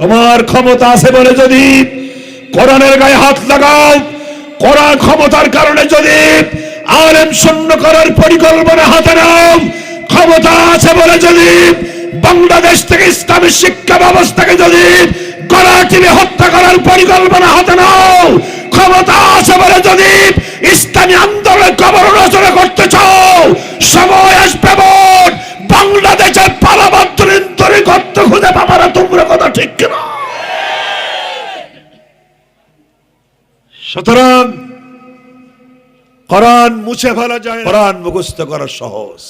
তোমার ক্ষমতা আছে বলে যদি কোরআনের গায়ে হাত লাগাও কোরআন ক্ষমতার কারণে যদি আলেম শূন্য করার পরিকল্পনা হাতে নাও, ক্ষমতা আছে বলে যদি বাংলাদেশ থেকে ইসলামী শিক্ষা ব্যবস্থাকে যদি গলা হত্যা করার পরিকল্পনা হাতে নাও, ক্ষমতা আছে বলে যদি ইসলামী আন্দোলনের কবর রচনা করতে চাও, সময় আসবে বাংলাদেশের পালাবদ্ধরিন তরি গর্ত খুঁজে পাবারা তোমরা কথা ঠিক কিনা? সুতরাং কোরআন মুছে ফেলা যায় কোরআন মুখস্থ করা সহজ।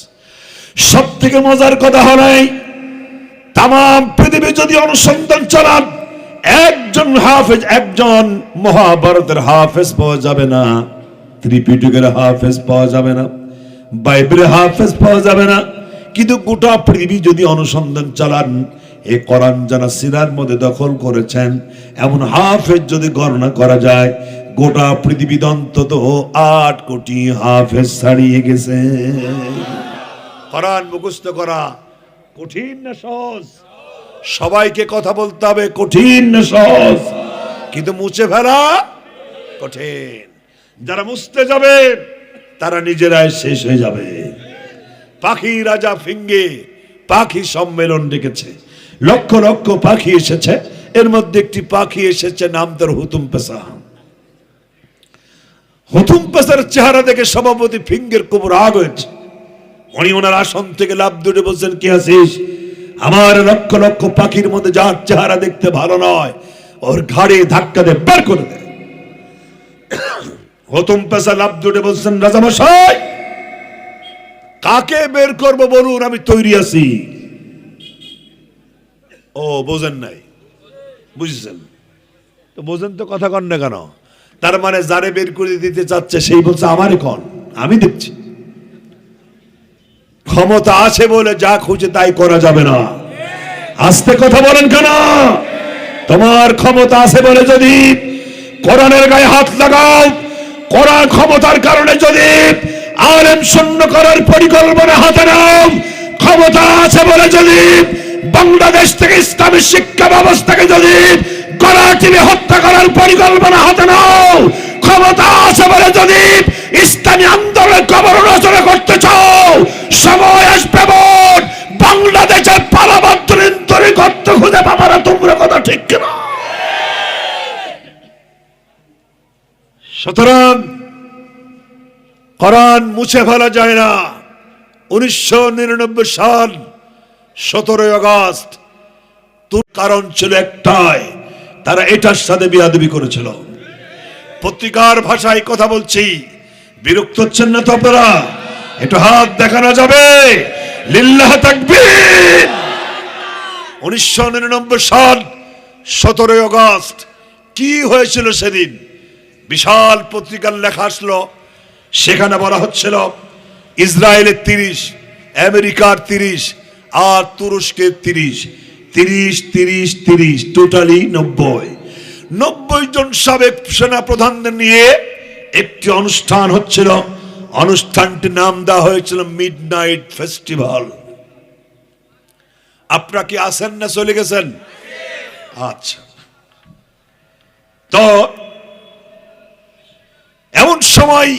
সব থেকে মজার কথা হলাই তাম পৃথিবী যদি অনুসন্ধান চালান একজন হাফেজ একজন মহাভারতের হাফেজ পাওয়া যাবে না। ত্রিপিটকের হাফেজ পাওয়া যাবে না। বাইবেলের হাফেজ পাওয়া যাবে না। কিন্তু গোটা পৃথিবী যদি অনুসন্ধান চালান, এ কোরআন যারা সিরার মধ্যে দখল করেছেন, এমন হাফেজ যদি গণনা করা যায়, গোটা পৃথিবীতে অন্তত আট কোটি হাফেজ ছাড়িয়ে গেছে। কোরআন মুখস্থ করা কঠিন না সহজ? সবাইকে কথা বলতে হবে, কঠিন না সহজ? কিন্তু মুছে ফেলা কঠিন। যারা মুছতে যাবে, তারা নিজেরাই শেষ হয়ে যাবে। পাখি রাজা ফিঙ্গে, পাখি সম্মেলন ডেকেছে। লক্ষ লক্ষ পাখি এসেছে, এর মধ্যে একটি পাখি এসেছে, নাম তার হুতুম পেশা। হুতুম পেশার চেহারা দেখে সভাপতি ফিঙ্গের খুব রাগ হয়েছে। উনি ওনার আসন থেকে লাভ দুটে বলছেন, কি আছিস? আমার লক্ষ লক্ষ পাখির মধ্যে যার চেহারা দেখতে ভালো নয়, ওর ঘাড়ে ধাক্কা দিয়ে বের করে দেয় হুতুম পেশা লাভ দুটে বলছেন, রাজামশাই কাকে বের করব বলুন, আমি তৈরি আছি। ও, বোঝেন নাই। বুঝছেন? তো বোঝেন তো কথা কন না কেন? তার মানে যারে বের করে দিতে চাচ্ছে, সেই বলছে আমারই কন, আমি দেখছি ক্ষমতা আছে বলে যা খুঁজে তাই করা যাবে না। আস্তে কথা বলেন কেন? তোমার ক্ষমতা আছে বলে যদি কোরআনের গায়ে হাত লাগাও কোরআন ক্ষমতার কারণে যদি আলেম শূন্য করার পরিকল্পনা হাতে নাও। ক্ষমতা আছে বলে যদি বাংলাদেশ থেকে ইসলামী শিক্ষা ব্যবস্থাকে যদি গলা হত্যা করার পরিকল্পনা হাতে নাও। ক্ষমতা আছে বলে যদি ইসলামী আন্দোলনের কবর রচনা করতে চাও। সময় আসবে বোন বাংলাদেশের পালাবদ্ধরিন তরি গর্ত খুঁজে পাবারা তোমরা কথা ঠিক কিনা। সুতরাং কোরআন মুছে ফেলা যায় না। উনিশশো নিরানব্বই সাল, সতেরোই আগস্ট, তোর কারণ ছিল একটাই, তারা এটার সাথে বিয়াদবি করেছিল। পত্রিকার ভাষায় কথা বলছি, বিরক্ত হচ্ছেন না তো আপনারা? একটু হাত দেখানো যাবে? লিল্লাহ তাকবীর! উনিশশো নিরানব্বই সাল, সতেরোই আগস্ট, কি হয়েছিল সেদিন? বিশাল পত্রিকার লেখা আসলো সেখানে বলা হচ্ছিল, ইসরায়েলের তিরিশ, আমেরিকার তিরিশ, আর তুরস্কের তিরিশ। তিরিশ তিরিশ তিরিশ টোটালি নব্বই। নব্বই জন সাবেক সেনা প্রধানদের নিয়ে একটি অনুষ্ঠান হচ্ছিল। অনুষ্ঠানটির নাম দেওয়া হয়েছিল মিড নাইট ফেস্টিভ্যাল আপনারা কি আসেন না চলে গেছেন? আচ্ছা। তো, এমন সময়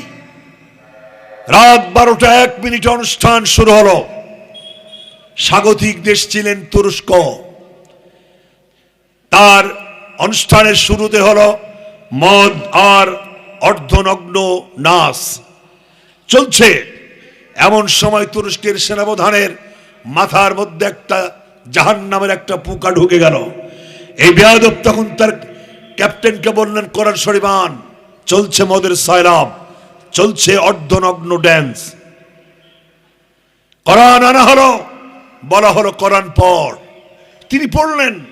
রাত বারোটা এক মিনিট অনুষ্ঠান শুরু হলো। স্বাগতিক দেশ ছিলেন তুরস্ক। তার অনুষ্ঠানের শুরুতে হলো মদ আর অর্ধনগ্ন নাচ। চলছে। এমন সময় তুরস্কের সেনাপ্রধানের মাথার মধ্যে একটা জাহান নামের একটা পোকা ঢুকে গেল। এই বেয়াদব তখন তার ক্যাপ্টেনকে বললেন করার শরীবান চলছে মদের সয়লাভ চলছে অর্ধনগ্ন ড্যান্স কোরআন আনা হলো, বলা হলো কোরআন পড়। তিনি পড়লেন,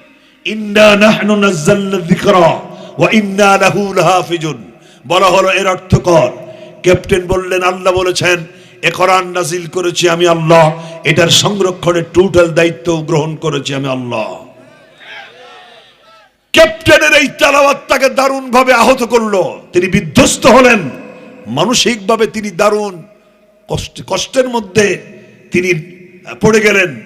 ইন্না নাহনু নাযালনা যিকরা ওয়া ইন্না লাহু লাহাফিজুন। বলা হলো, এর অর্থ কর। ক্যাপ্টেন বললেন, আল্লাহ বলেছেন, এ কোরআন নাজিল করেছি আমি আল্লাহ। এটার সংরক্ষণের টোটাল দায়িত্ব গ্রহণ করেছি আমি আল্লাহ। ক্যাপ্টেনের এই তালাওয়াত তাকে দারুণ ভাবে আহত করল। তিনি বিধ্বস্ত হলেন। মানসিকভাবে তিনি দারুণ কষ্ট, কষ্টের মধ্যে তিনি পড়ে গেলেন।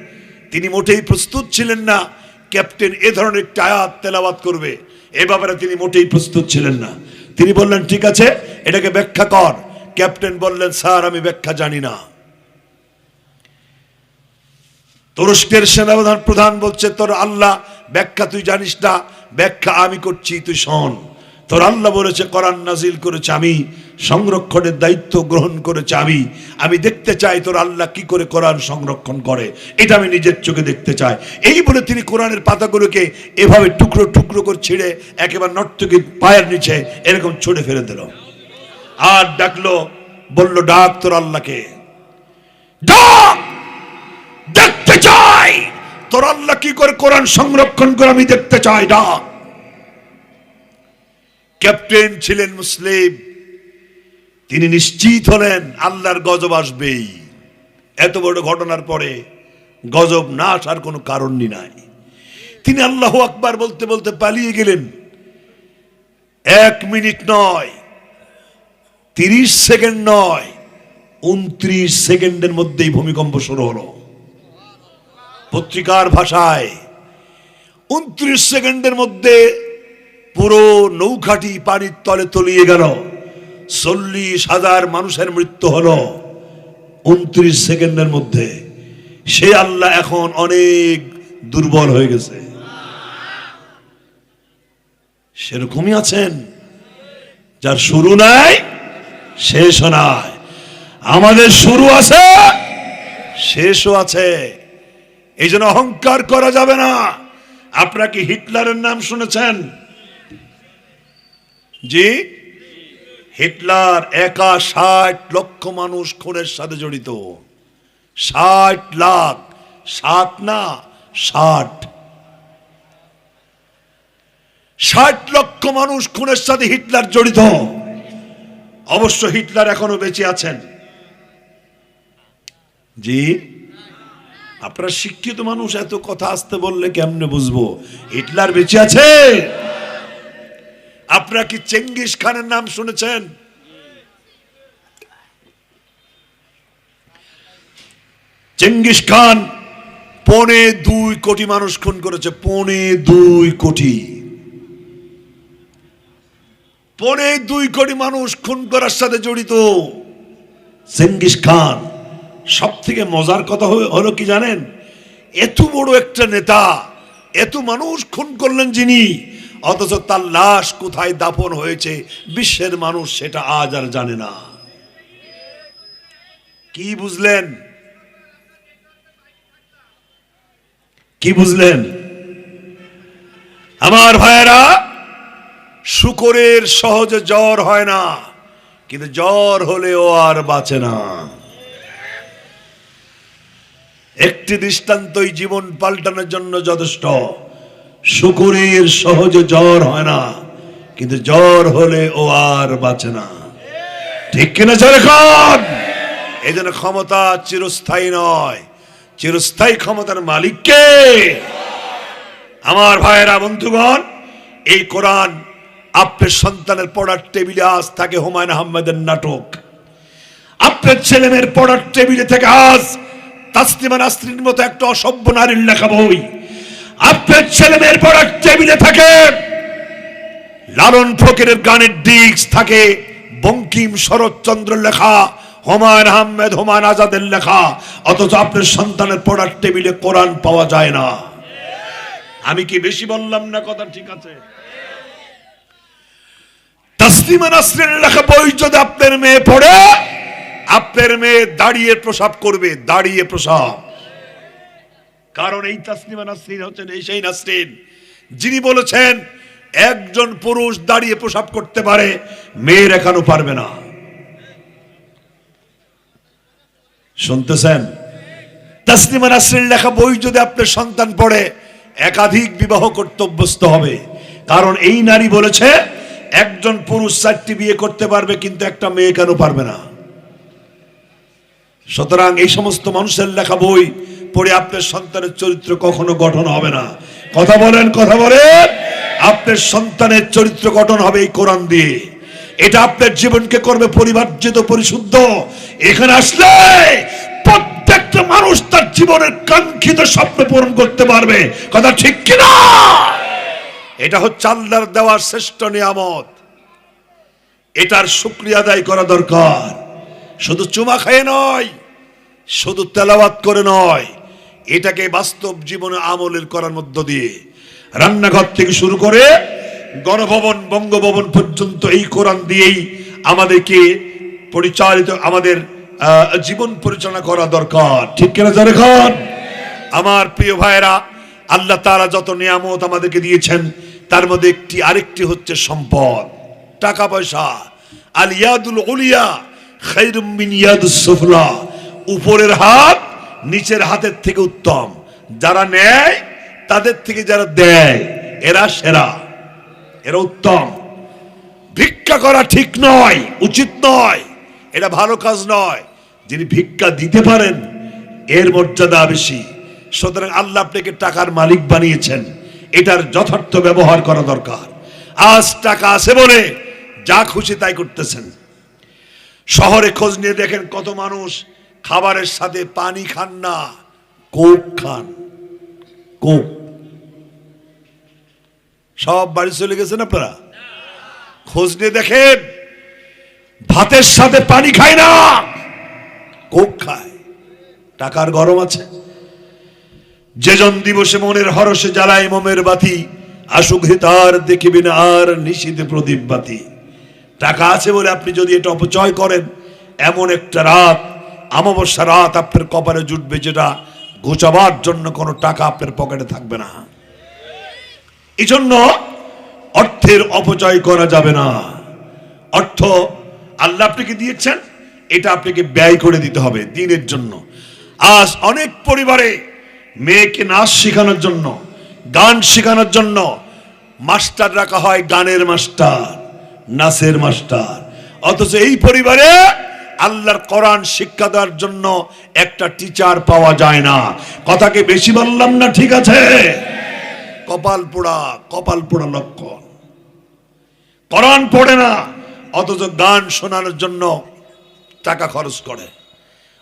তিনি মোটেই প্রস্তুত ছিলেন না। ক্যাপ্টেন এ ধরনের একটি আয়াত তেলাওয়াত করবে। এ ব্যাপারে তিনি মোটেই প্রস্তুত ছিলেন না। তিনি বললেন, ঠিক আছে, এটাকে ব্যাখ্যা কর। ক্যাপ্টেন বললেন, স্যার, আমি ব্যাখ্যা জানি না। তুরস্কের সেনাপ্রধান প্রধান বলছে, তোর আল্লাহ, ব্যাখ্যা তুই জানিস না। ব্যাখ্যা আমি করছি, তুই শোন। তোর আল্লাহ বলেছে, কোরআন নাজিল করেছে আমি, সংরক্ষণের দায়িত্ব গ্রহণ করেছে আমি। আমি দেখতে চাই তোর আল্লাহ কি করে কোরআন সংরক্ষণ করে। এটা আমি নিজের চোখে দেখতে চাই। এই বলে তিনি কোরআনের পাতাগুলোকে এভাবে টুকরো টুকরো করে ছিঁড়ে একেবারে নর্তকে পায়ের নিচে এরকম ছুড়ে ফেলে দিল। আর ডাকলো, বলল, ডাক তোর আল্লাহকে। ডাক! দেখতে চাই! তোর আল্লাহ কি করে কোরআন সংরক্ষণ করে আমি দেখতে চাই? ডাক! ক্যাপ্টেন ছিলেন মুসলিম। তিনি নিশ্চিত হলেন আল্লাহর গজব আসবেই। এত বড় ঘটনার পরে গজব না আসার কোনো কারণই নাই। তিনি আল্লাহ আকবার বলতে বলতে পালিয়ে গেলেন। এক মিনিট নয়, তিরিশ সেকেন্ড নয়, উনত্রিশ সেকেন্ডের মধ্যেই ভূমিকম্প শুরু হলো। পত্রিকার ভাষায় উনত্রিশ সেকেন্ডের মধ্যে পুরো নৌকাটি পানির তলে তলিয়ে গেল। চল্লিশ হাজার মানুষের মৃত্যু হলো উনত্রিশ সেকেন্ডের মধ্যে। সে আল্লাহ এখন অনেক দুর্বল হয়ে গেছে। সেরকমই আছেন। যার শুরু নাই, শেষও নাই। আমাদের শুরু আছে, শেষও আছে। এই জন্য অহংকার করা যাবে না। আপনারা কি হিটলারের নাম শুনেছেন? জি? হিটলার একা ষাট লক্ষ মানুষ খুনের সাথে জড়িত। ষাট লাখ সাত না, ষাট। ষাট লক্ষ মানুষ খুনের সাথে হিটলার জড়িত। অবশ্য হিটলার এখনও বেঁচে আছেন। জি? আপনার শিক্ষিত মানুষ, এত কথা আসতে বললে কেমনে বুঝব? হিটলার বেঁচে আছে? আপনারা কি চেঙ্গিস খানের নাম শুনেছেন? চেঙ্গিস খান পনে দুই কোটি মানুষ খুন করেছে, পনে দুই কোটি। পনে দুই কোটি মানুষ খুন করার সাথে জড়িত চেঙ্গিস খান। সব থেকে মজার কথা হলো- কি জানেন? এত বড় একটা নেতা, এত মানুষ খুন করলেন যিনি অথচ তার লাশ কোথায় দাফন হয়েছে, বিশ্বের মানুষ সেটা আজ আর জানে না। কি বুঝলেন? কি বুঝলেন? আমার ভাইয়েরা, শুকরের সহজে জ্বর হয় না, কিন্তু জ্বর হলেও আর বাঁচে না। একটি দৃষ্টান্তই জীবন পাল্টানোর জন্য যথেষ্ট। শুকুরের সহজে জ্বর হয় না, কিন্তু জ্বর হলে ও আর বাঁচে না। ঠিক কিনা এখন এই জন্য ক্ষমতা চিরস্থায়ী নয়। চিরস্থায়ী ক্ষমতার মালিককে আমার ভাইয়েরা, বন্ধুগণ, এই কোরআন আপনার সন্তানের পড়ার টেবিলে আজ থাকে হুমায়ুন আহমেদের নাটক। আপনার ছেলেমেয়ের পড়ার টেবিলে থেকে আজ তাসলিমা নাসরিন মতো একটা অসভ্য নারীর লেখা বই আপনার ছেলে মেয়ের পড়ার টেবিলে থাকে। লালন ফকিরের গানের ডিস্ক থাকে। বঙ্কিম শরৎচন্দ্র লেখা, হুমায়ুন আহমেদ, হুমায়ুন আজাদের লেখা। অথচ আপনার সন্তানের পড়ার টেবিলে কোরআন পাওয়া যায় না। আমি কি বেশি বললাম না কথা ঠিক আছে? তাসলিমা লেখা বই যদি আপনার মেয়ে পড়ে, আপনার মেয়ে দাঁড়িয়ে প্রসাব করবে, দাঁড়িয়ে প্রসাব। কারণ এই তাসলিমা নাসরিন হচ্ছেন, এই সেই নাসরিন যিনি বলেছেন, একজন পুরুষ দাঁড়িয়ে প্রসাব করতে পারে, মেয়ের এখানো পারবে না। শুনতেছেন? তাসলিমা নাসরিন লেখা বই যদি আপনার সন্তান পড়ে, একাধিক বিবাহ কর্তব্যস্ত হবে। কারণ এই নারী বলেছে, একজন পুরুষ চারটি বিয়ে করতে পারবে, কিন্তু একটা মেয়ে কেন পারবে না? সুতরাং এই সমস্ত মানুষের লেখা বই পড়ে আপনার সন্তানের চরিত্র কখনো গঠন হবে না। কথা বলেন কথা বলেন। আপনার সন্তানের চরিত্র গঠন হবে এই কোরআন দিয়ে। এটা আপনার জীবনকে করবে পরিমার্জিত, পরিশুদ্ধ। এখানে আসলে প্রত্যেকটা মানুষ তার জীবনের কাঙ্ক্ষিত স্বপ্ন পূরণ করতে পারবে। কথা ঠিক কিনা? এটা হচ্ছে আল্লাহর দেওয়ার শ্রেষ্ঠ নিয়ামত। এটার শুক্রিয়া আদায় করা দরকার। শুধু চুমা খেয়ে নয়, শুধু তেলাওয়াত করে নয় এটাকে বাস্তব জীবনে আমলের করার মধ্য দিয়ে রান্নাঘর থেকে শুরু করে গণভবন, বঙ্গভবন পর্যন্ত এই কোরআন দিয়েই আমাদেরকে পরিচালিত, আমাদের জীবন পরিচালনা করা দরকার। ঠিক কিনা খান আমার প্রিয় ভাইয়েরা, আল্লাহ তারা যত নিয়ামত আমাদেরকে দিয়েছেন, তার মধ্যে একটি আরেকটি হচ্ছে সম্পদ। টাকা পয়সা। আল ইয়াদুল উলিয়া খায়রুম মিন ইয়াদুস সুফলা। উপরের হাত নিচের হাতের থেকে উত্তম। যারা নেয়, তাদের থেকে যারা দেয়, এরা সেরা, এরা উত্তম। ভিক্ষা করা ঠিক নয়, উচিত নয়, এটা ভালো কাজ নয়। যিনি ভিক্ষা দিতে পারেন, এর মর্যাদা বেশি। সুতরাং আল্লাহ আপনাকে টাকার মালিক বানিয়েছেন। এটার যথার্থ ব্যবহার করা দরকার। আজ টাকা আছে বলে যা খুশি তাই করতেছেন। শহরে খোঁজ নিয়ে দেখেন কত মানুষ খাবারের সাথে পানি খান না, কোক খান, কোক। সব বাড়ি চলে গেছেন আপনারা? খোঁজ নিয়ে দেখেন, ভাতের সাথে পানি খায় না, কোক খায়। টাকার গরম আছে। যেজন দিবসে মনের হরসে জ্বালায় মোমের বাতি, আসুক হে তার দেখিবেন আর নিশীতে প্রদীপ বাতি। টাকা আছে বলে আপনি যদি এটা অপচয় করেন, এমন একটা রাত অমাবস্যা রাত আপনার কপালে জুটবে যেটা ঘুচাবার জন্য কোনো টাকা আপনার পকেটে থাকবে না। এই জন্য অর্থের অপচয় করা যাবে না। অর্থ আল্লাহ আপনাকে দিয়েছেন, এটা আপনাকে ব্যয় করে দিতে হবে দিনের জন্য। আজ অনেক পরিবারে মেয়েকে নাচ শেখানোর জন্য, গান শেখানোর জন্য মাস্টার রাখা হয় গানের মাস্টার, নাচের মাস্টার। অথচ এই পরিবারে আল্লাহর কোরআন শিক্ষা দেওয়ার জন্য একটা টিচার পাওয়া যায় না। কথাকে বেশি বললাম না ঠিক আছে? কপাল পোড়া কপাল পোড়া লক্ষণ। কোরআন পড়ে না, অথচ গান শোনানোর জন্য টাকা খরচ করে।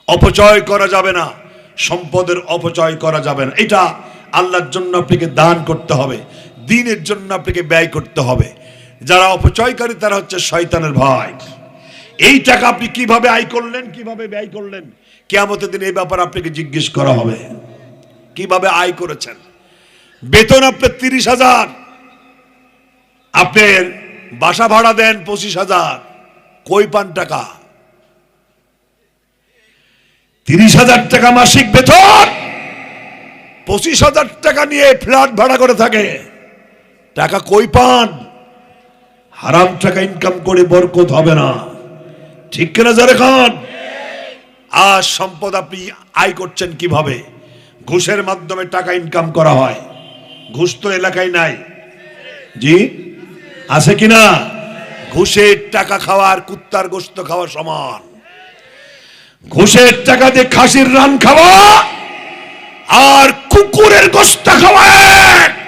অপচয় করা যাবে না, সম্পদের অপচয় করা যাবে না। এটা আল্লাহর জন্য আপনাকে দান করতে হবে, দিনের জন্য আপনাকে ব্যয় করতে হবে। যারা অপচয়কারী তারা হচ্ছে শয়তানের ভাই। এই টাকা আপনি কীভাবে আয় করলেন, কীভাবে ব্যয় করলেন? কেয়ামতের দিন এই ব্যাপারে আপনাকে জিজ্ঞেস করা হবে। কীভাবে আয় করেছেন? বেতন আপনার তিরিশ হাজার, আপনার বাসা ভাড়া দেন পঁচিশ হাজার, কই পান টাকা? তিরিশ হাজার টাকা মাসিক বেতন, পঁচিশ হাজার টাকা নিয়ে ফ্ল্যাট ভাড়া করে থাকে। টাকা কই পান? হারাম টাকা ইনকাম করে বরকত হবে না। ঠিক কিনা যারে খান আর সম্পদ আপনি আয় করছেন কীভাবে? ঘুষের মাধ্যমে টাকা ইনকাম করা হয়। ঘুষ তো এলাকায় নাই। জি? আছে কিনা? ঘুষের টাকা খাওয়ার কুত্তার গোস্ত খাওয়া সমান। ঘুষের টাকা দিয়ে খাসির রান খাওয়া আর কুকুরের গোস্ত খাওয়া।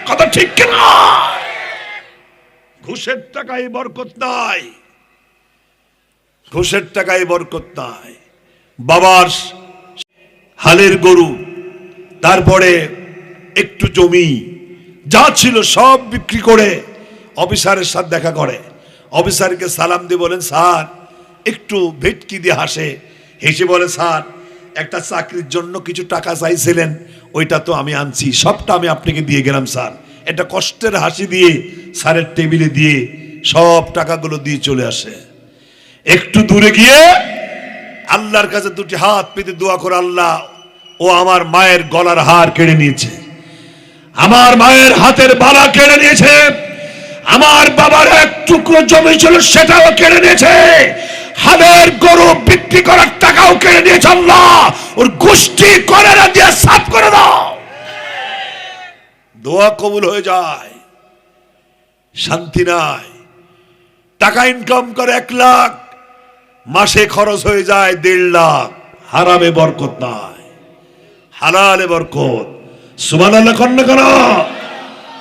কথা ঠিক কিনা? ঘুষের টাকায় বরকত নাই। ঘুষের টাকায় বরকত নাই। বাবার হালের গরু, তারপরে একটু জমি, যা ছিল সব বিক্রি করে অফিসারের সাথে দেখা করে। অফিসারকে সালাম দিয়ে বলেন, স্যার, একটু ভেটকি দিয়ে হাসে। হেসে বলে, স্যার, একটা চাকরির জন্য কিছু টাকা চাইছিলেন, ওইটা তো আমি আনছি, সবটা আমি আপনাকে দিয়ে গেলাম, স্যার। একটা কষ্টের হাসি দিয়ে, স্যারের টেবিলে দিয়ে সব টাকাগুলো দিয়ে চলে আসে। একটু দূরে গিয়ে আল্লাহর কাছে দুটি হাত পেতে দোয়া করে, আল্লাহ, ও আমার মায়ের গলার হার কেড়ে নিয়েছে। আমার মায়ের হাতের বালা কেড়ে নিয়েছে। আমার বাবার এক টুকরো জমি ছিল, সেটাও কেড়ে নিয়েছে। হালের গরু বিক্রি করার টাকাও কেড়ে নিয়েছে, আল্লাহ। ওর গোষ্ঠী করে না দিয়ে সাফ করে দাও। দোয়া কবুল হয়ে যায়। শান্তি নাই। টাকা ইনকাম করে এক লাখ মাসে খরচ হয়ে যায় দেড় লাখ। হারামে বরকত নাই। হালালে বরকত। সুমান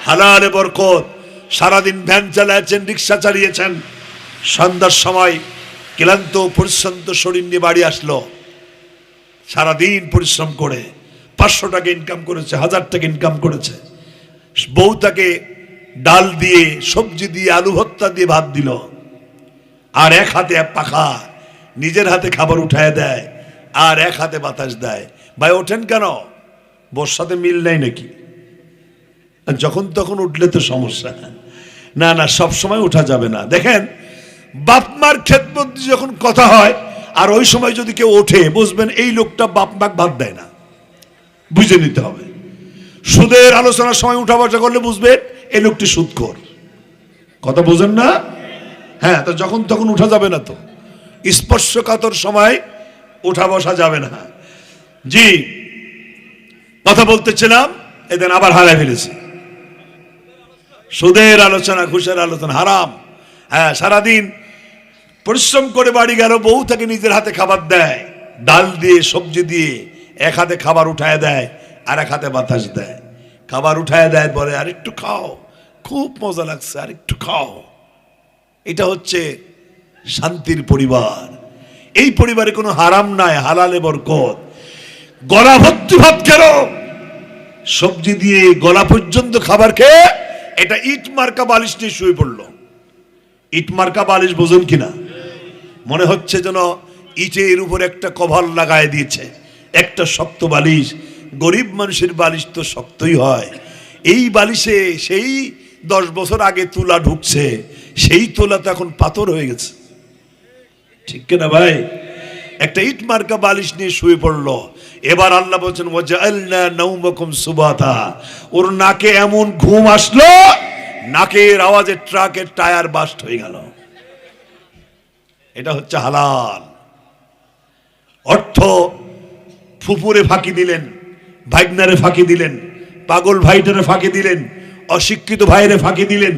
হালালে বরকত। সারাদিন ভ্যান চালাচ্ছেন, রিক্সা চালিয়েছেন। সন্ধ্যার সময় ক্লান্ত, পরিশ্রান্ত শরীর নিয়ে বাড়ি আসলো। সারাদিন পরিশ্রম করে পাঁচশো টাকা ইনকাম করেছে, হাজার টাকা ইনকাম করেছে। বউ তাকে ডাল দিয়ে, সবজি দিয়ে, আলু ভর্তা দিয়ে ভাত দিল। আর এক হাতে এক পাখা নিজের হাতে খাবার উঠায় দেয়, আর এক হাতে বাতাস দেয়। ভাই, ওঠেন কেন? বোর সাথে মিল নাই নাকি? যখন তখন উঠলে তো সমস্যা। না না সব সময় ওঠা যাবে না। দেখেন বাপ মার খেদমত যখন কথা হয়, আর ওই সময় যদি কেউ ওঠে, বুঝবেন এই লোকটা বাপ মাক ভাত দেয় না। বুঝে নিতে হবে। সুদের আলোচনার সময় উঠা বসা করলে বুঝবেন এই লোকটি সুদ কর কথা বোঝেন না? হ্যাঁ তো যখন তখন উঠা যাবে না তো। স্পর্শকাতর সময় উঠা বসা যাবে না। জি, কথা বলতেছিলাম, এদিন আবার হারাই ফেলেছি। সুদের আলোচনা, ঘুষের আলোচনা, হারাম। হ্যাঁ সারাদিন পরিশ্রম করে বাড়ি গেল, বউ তাকে নিজের হাতে খাবার দেয়, ডাল দিয়ে, সবজি দিয়ে, এক হাতে খাবার উঠায় দেয় আর এক হাতে বাতাস দেয়। খাবার উঠায় দেয়, বলে আর একটু খাও, খুব মজা লাগছে আর একটু খাও। এটা হচ্ছে শান্তির পরিবার। এই পরিবারে কোনো হারাম নাই, হালালে বরকত। গলা ভর্তি ভাত কেন সবজি দিয়ে গলা পর্যন্ত খাবার খেয়ে এটা ইট মার্কা বালিশ নিয়ে শুয়ে পড়ল। ইট মার্কা বালিশ বোঝেন কিনা? মনে হচ্ছে যেন ইটের উপর একটা কভার লাগায় দিয়েছে। একটা শক্ত বালিশ। গরিব মানুষের বালিশ তো শক্তই হয়। এই বালিশে সেই দশ বছর আগে তুলা ঢুকছে। সেই তোলা তো এখন পাথর হয়ে গেছে। ঠিক কিনা ভাই? একটা ইট মার্কা বালিশ নিয়ে শুয়ে পড়ল। এবার আল্লাহ বলছেন নাউমাকুম সুবাতা। ওর নাকে এমন ঘুম আসলো, নাকের আওয়াজে ট্রাকের টায়ার বাস্ট হয়ে গেল। এটা হচ্ছে হালাল। অর্থ ফুপুরে ফাঁকি দিলেন, ভাইগনারে ফাঁকি দিলেন, পাগল ভাইটারে ফাঁকি দিলেন, অশিক্ষিত ভাইরে ফাঁকি দিলেন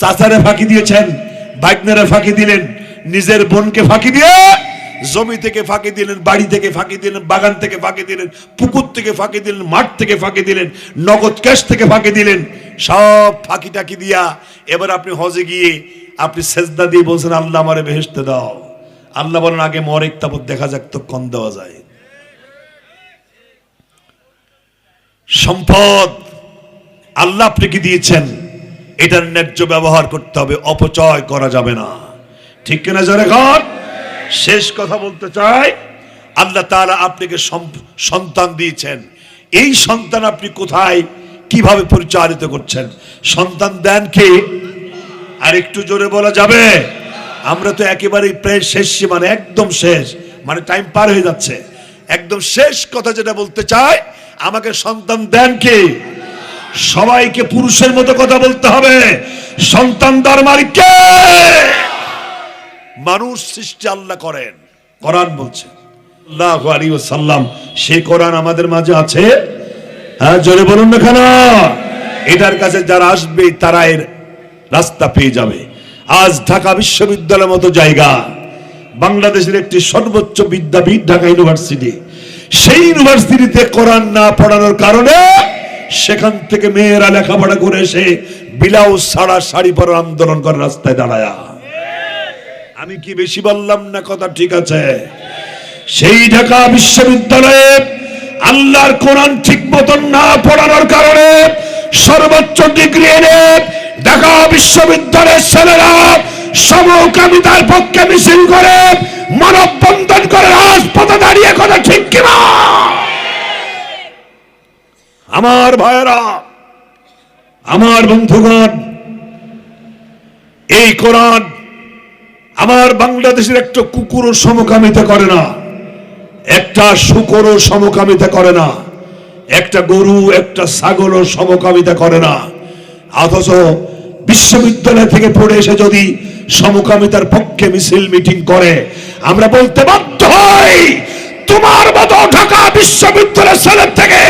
চাচারে ফাঁকি দিয়েছেন, ভাইগনারে ফাঁকি দিলেন নিজের বোনকে ফাঁকি দিয়ে জমি থেকে ফাঁকি দিলেন, বাড়ি থেকে ফাঁকি দিলেন, বাগান থেকে ফাঁকি দিলেন, পুকুর থেকে ফাঁকি দিলেন, মাঠ থেকে ফাঁকি দিলেন, নগদ ক্যাশ থেকে ফাঁকি দিলেন, সব ফাঁকি টাকি দিয়া এবার আপনি হজে গিয়ে আপনি সেজদা দিয়ে বলছেন, আল্লাহ আমারে বেহেসতে দাও। আল্লাহ বলেন, আগে মরেক, তারপর দেখা যাক তো কম দেওয়া যায়। সম্পদ আল্লাহ আপনাকে দিয়েছেন, এটার ন্যায্য ব্যবহার করতে হবে, অপচয় করা যাবে না। ঠিক কিনা জোরে ঘর শেষ কথা বলতে চাই, আল্লাহ তাআলা আপনাকে সন্তান দিয়েছেন। এই সন্তান আপনি কোথায়? কীভাবে পরিচালিত করছেন? সন্তান দেন কে? আর একটু জোরে বলা যাবে? আমরা তো একেবারেই প্রায় শেষ মানে একদম শেষ মানে টাইম পার হয়ে যাচ্ছে। একদম শেষ কথা যেটা বলতে চাই, আমাকে সন্তান দেন কে? সবাইকে পুরুষের মতো কথা বলতে হবে। সন্তান তার মালিক কে মানুষ সৃষ্টি আল্লাহ করেন। কোরআন বলছে আল্লাহ আলী সাল্লাম সেই কোরআন আমাদের মাঝে আছে? হ্যাঁ জোরে বলুন না কেন? এটার কাছে যারা আসবে, তারা এর রাস্তা পেয়ে যাবে। আজ ঢাকা বিশ্ববিদ্যালয়ের মতো জায়গা, বাংলাদেশের একটি সর্বোচ্চ বিদ্যাপীঠ, ঢাকা ইউনিভার্সিটি। সেই ইউনিভার্সিটিতে কোরআন না পড়ানোর কারণে সেখান থেকে মেয়েরা লেখাপড়া করে এসে বিলাউস ছাড়া শাড়ি পরার আন্দোলন করে রাস্তায় দাঁড়ায়া। আমি কি বেশি বললাম না কথা ঠিক আছে? সেই ঢাকা বিশ্ববিদ্যালয়ে আল্লাহর কোরআন ঠিক মতন না পড়ানোর কারণে সর্বোচ্চ ডিগ্রি এনে ঢাকা বিশ্ববিদ্যালয়ের ছেলেরা সমকামিতার পক্ষে মিছিল করে মানববন্ধন করে রাজপথে দাঁড়িয়ে কথা ঠিক কিনা আমার ভাইয়েরা, আমার বন্ধুগণ, এই কোরআন আমার বাংলাদেশের একটা কুকুরও সমকামিতা করে না। একটা শুকরও সমকামিতা করে না। একটা গরু, একটা ছাগলও সমকামিতা করে না। অথচ বিশ্ববিদ্যালয় থেকে পড়ে এসে যদি সমকামিতার পক্ষে মিছিল মিটিং করে, আমরা বলতে বাধ্য হই, তোমার মতো ঢাকা বিশ্ববিদ্যালয়ের ছেলের থেকে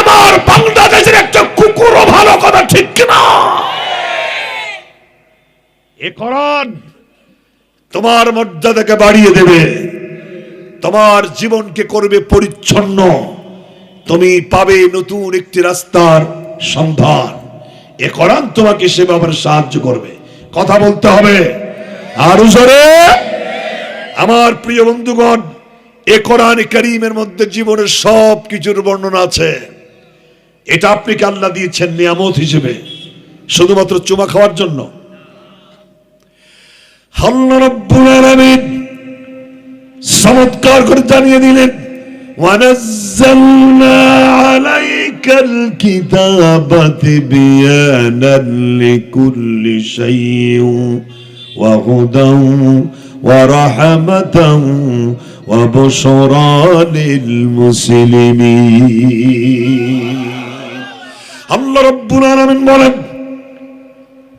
আমার বাংলাদেশের একটা কুকুরও ভালো কথা ঠিক কিনা? এ কোরআন তোমার মর্যাদাকে বাড়িয়ে দেবে। তোমার জীবনকে করবে পরিচ্ছন্ন। তুমি পাবে নতুন একটি রাস্তার সন্ধান। এ করান তোমাকে সে ব্যাপারে সাহায্য করবে। কথা বলতে হবে। আর জোরে। আমার প্রিয় বন্ধুগণ, এ কোরআন করিমের মধ্যে জীবনের সব কিছুর বর্ণনা আছে। এটা আপনাকে আল্লাহ দিয়েছেন নিয়ামত হিসেবে? শুধুমাত্র চুমা খাওয়ার জন্য? আল্লাহ রাব্বুল আলামিন চমৎকার করে জানিয়ে দিলেন, ওয়ানাজ্জালনা আলাইকাল কিতাবা তিবিয়ানান লিকুল্লি শাইউ ওয়া হুদাও ওয়া রাহমাতাও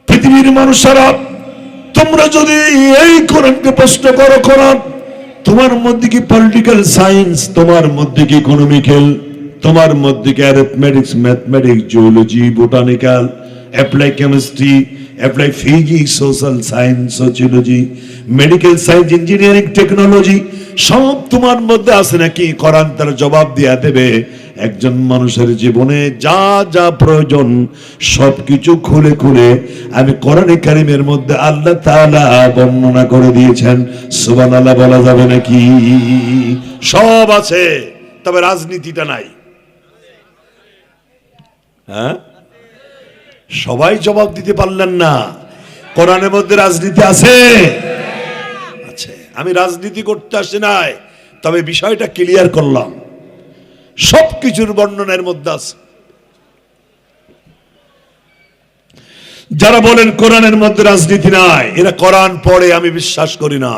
পৃথিবীর মানুষেরা তোমরা যদি এই কোরআনকে প্রশ্ন করো, কোরআন, তোমার মধ্যে কি পলিটিক্যাল সায়েন্স তোমার মধ্যে কি ইকোনমিক্যাল তোমার মধ্যে কি arithmetics mathematics geology botanical apply chemistry apply physics social science sociology medical science engineering technology সব তোমার মধ্যে আছে নাকি? কোরআন তার জবাব দিয়া দেবে। একজন মানুষের জীবনে যা যা প্রয়োজন, সবকিছু খুলে খুলে আমি কোরআনে কারিমের মধ্যে আল্লাহ তাআলা বর্ণনা করে দিয়েছেন। সুবহানাল্লাহ বলা যাবে নাকি? সব আছে, তবে রাজনীতিটা নাই। হ্যাঁ? সবাই জবাব দিতে পারলেন না। কোরআনের মধ্যে রাজনীতি আছে? আছে। আমি রাজনীতি করতে আসি নাই, তবে বিষয়টা ক্লিয়ার করলাম। সবকিছুর বর্ণনের মধ্যে আছে। যারা বলেন কোরআনের মধ্যে রাজনীতি নাই, এরা কোরআন পড়ে আমি বিশ্বাস করি না।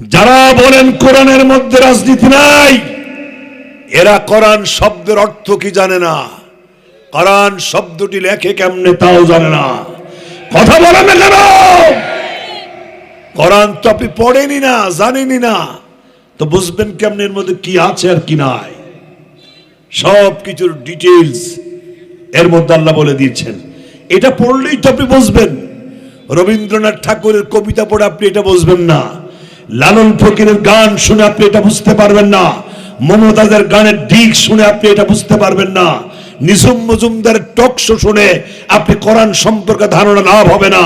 যারা বলেন কোরআনের মধ্যে রাজনীতি নাই, এরা কোরআন শব্দের অর্থ কি জানে না? কোরআন শব্দটি লেখে কেমনে তাও জানে না। কথা বলেন কেন? কোরআন তো আপনি পড়েনি না জানেনি না। তো বুঝবেন কেমন এর মধ্যে কি আছে আর কি নাই? সব কিছুর ডিটেলস এর মধ্যে আল্লাহ বলে দিয়েছেন। এটা পড়লেই তো আপনি বুঝবেন। রবীন্দ্রনাথ ঠাকুরের কবিতা পড়ে আপনি এটা বুঝবেন না। লালন ফকিরের গান শুনে আপনি এটা বুঝতে পারবেন না। মমতাজের গানের দিক শুনে আপনি এটা বুঝতে পারবেন না। নিঝুম মজুমদারের টকশো শুনে আপনি কোরআন সম্পর্কে ধারণা লাভ হবে না।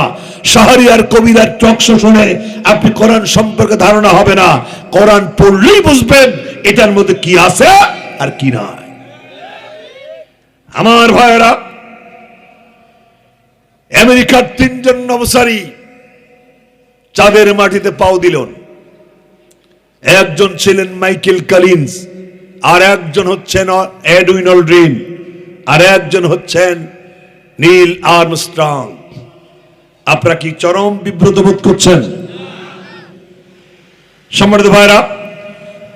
শাহরিয়ার কবিরার টকশো শুনে আপনি কোরআন সম্পর্কে ধারণা হবে না। কোরআন পড়লেই বুঝবেন এটার মধ্যে কি আছে আর কি নাই। আমার ভাইয়েরা, আমেরিকার তিনজন নবসারী চাঁদের মাটিতে পাও দিলেন। একজন ছিলেন মাইকেল কালিন্স আর একজন হচ্ছেন এডউইন অলড্রিন। আর একজন হচ্ছেন নীল আর্মস্ট্রং। আপনারা কি চরম বিব্রত বোধ করছেন? সম্মানিত ভাইরা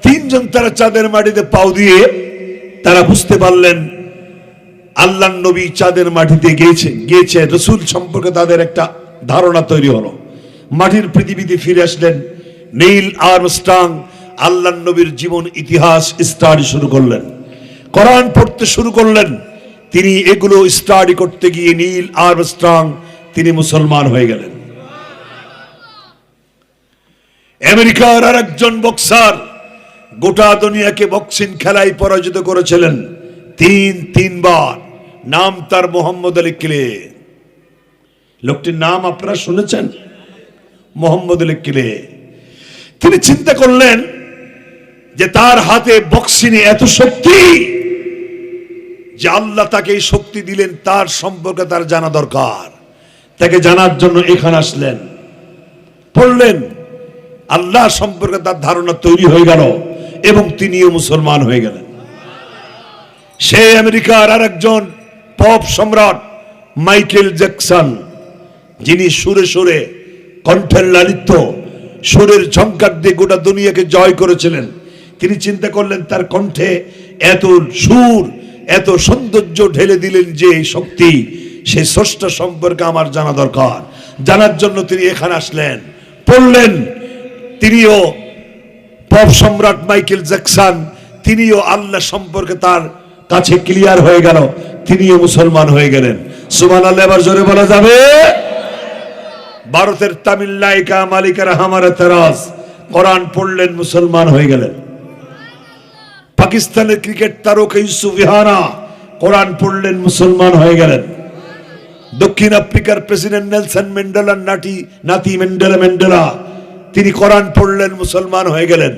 তিনজন তারা চাঁদের মাটিতে পাও দিয়ে তারা বুঝতে পারলেন, আল্লাহ নবী চাঁদের মাটিতে গিয়েছে গিয়েছে, রসুল সম্পর্কে তাদের একটা ধারণা তৈরি হলো। মাটির পৃথিবীতে ফিরে আসলেন নীল আর্মস্ট্রং, আল্লাহ নবীর জীবন ইতিহাস স্টাডি শুরু করলেন, কোরআন পড়তে শুরু করলেন তিনি এগুলো স্টাডি করতে গিয়ে নীল আর্মস্ট্রং তিনি মুসলমান হয়ে গেলেন। আমেরিকার আর একজন বক্সার গোটা দুনিয়াকে বক্সিং খেলায় পরাজিত করেছিলেন তিন, তিনবার। নাম তার মোহাম্মদ আলী কিলে। লোকটির নাম আপনারা শুনেছেন? মোহাম্মদ আলী কিলে। তিনি চিন্তা করলেন যে তার হাতে বক্সিনে এত শক্তি যে আল্লাহ তাকে এই শক্তি দিলেন, তার সম্পর্কে তার জানা দরকার। তাকে জানার জন্য এখানে আসলেন। পড়লেন আল্লাহ সম্পর্কে তার ধারণা তৈরি হয়ে গেল এবং তিনিও মুসলমান হয়ে গেলেন। সে আমেরিকার আর একজন পপ সম্রাট, মাইকেল জ্যাকসন, যিনি সুরে সুরে কণ্ঠের লালিত্য, সুরের ঝঙ্কার দিয়ে গোটা দুনিয়াকে জয় করেছিলেন। তিনি চিন্তা করলেন, তার কণ্ঠে এত সুর এত সৌন্দর্য ঢেলে দিলেন যে শক্তি সেই স্রষ্টা সম্পর্কে আমার জানা দরকার। জানার জন্য তিনি এখানে আসলেন। পড়লেন, তিনিও পপ সম্রাট মাইকেল জ্যাকসন, তিনিও আল্লাহ সম্পর্কে তার কাছে ক্লিয়ার হয়ে গেল, তিনিও মুসলমান হয়ে গেলেন। সুমান আল্লাহ এবার জোরে বলা যাবে? ভারতের তামিল নায়িকা মালিকারা হামারা তেরাজ, কোরআন পড়লেন মুসলমান হয়ে গেলেন। পাকিস্তানের ক্রিকেট তারকা ইউসুফ ইহানা কোরআন পড়লেন মুসলমান হয়ে গেলেন। দক্ষিণ আফ্রিকার প্রেসিডেন্ট নেলসন ম্যান্ডেলার নাটি নাতি ম্যান্ডেলা ম্যান্ডেলা, তিনি কোরআন পড়লেন মুসলমান হয়ে গেলেন।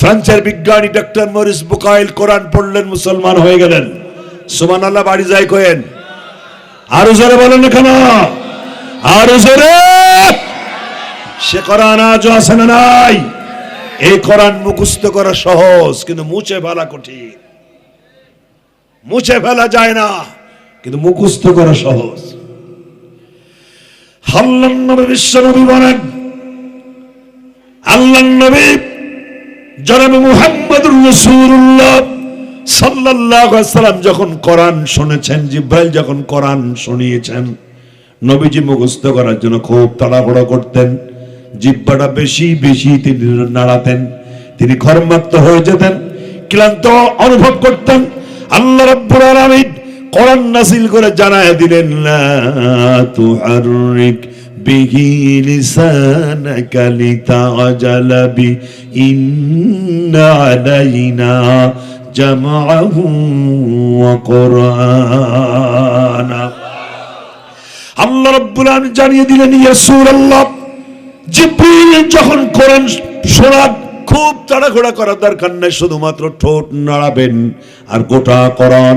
ফ্রান্সের বিজ্ঞানী ডক্টর মরিস বুকাইল কোরআন পড়লেন মুসলমান হয়ে গেলেন। সুমান আল্লাহ বাড়ি যায় কোয়েন। আরও জোরে বলেন কেন আরও জোরে। সে কোরআন আজও আছে না নাই? এই কোরআন মুখস্থ করা সহজ, কিন্তু মুছে ফেলা কঠিন। মুছে ফেলা যায় না, কিন্তু মুখস্থ করা সহজ। হাল্লান নবী বিশ্ব নবী বলেন আল্লাহ নবী জনাব সাল্লাল্লাহু আলাইহি সাল্লাম যখন কোরআন শুনেছেন, জিব্রাইল যখন কোরআন শুনিয়েছেন, নবীজি মুখস্থ করার জন্য খুব তাড়াহুড়ো করতেন। জিব্বাটা বেশি বেশি তিনি নাড়াতেন। তিনি খরমাক্ত হয়ে যেতেন, ক্লান্ত অনুভব করতেন। আল্লাহ আলামিন কোরআন নাসিল করে জানায় দিলেন, লা বিহি লিসানাকা ইন্না আলাইনা ওয়া আল্লাহ রাব্বুল আলামিন জানিয়ে দিলেন, ইয়া রাসূলুল্লাহ জিব্রিল যখন কোরআন শোনার খুব তাড়াঘোড়া করার দরকার নেই, শুধুমাত্র ঠোঁট নাড়াবেন। আর গোটা করণ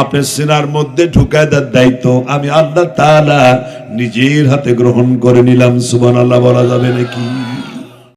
আপনি সিনার মধ্যে ঢুকায় দেওয়ার দায়িত্ব। আমি আল্লাহ তালা নিজের হাতে গ্রহণ করে নিলাম সুবান আল্লাহ বলা যাবে নাকি?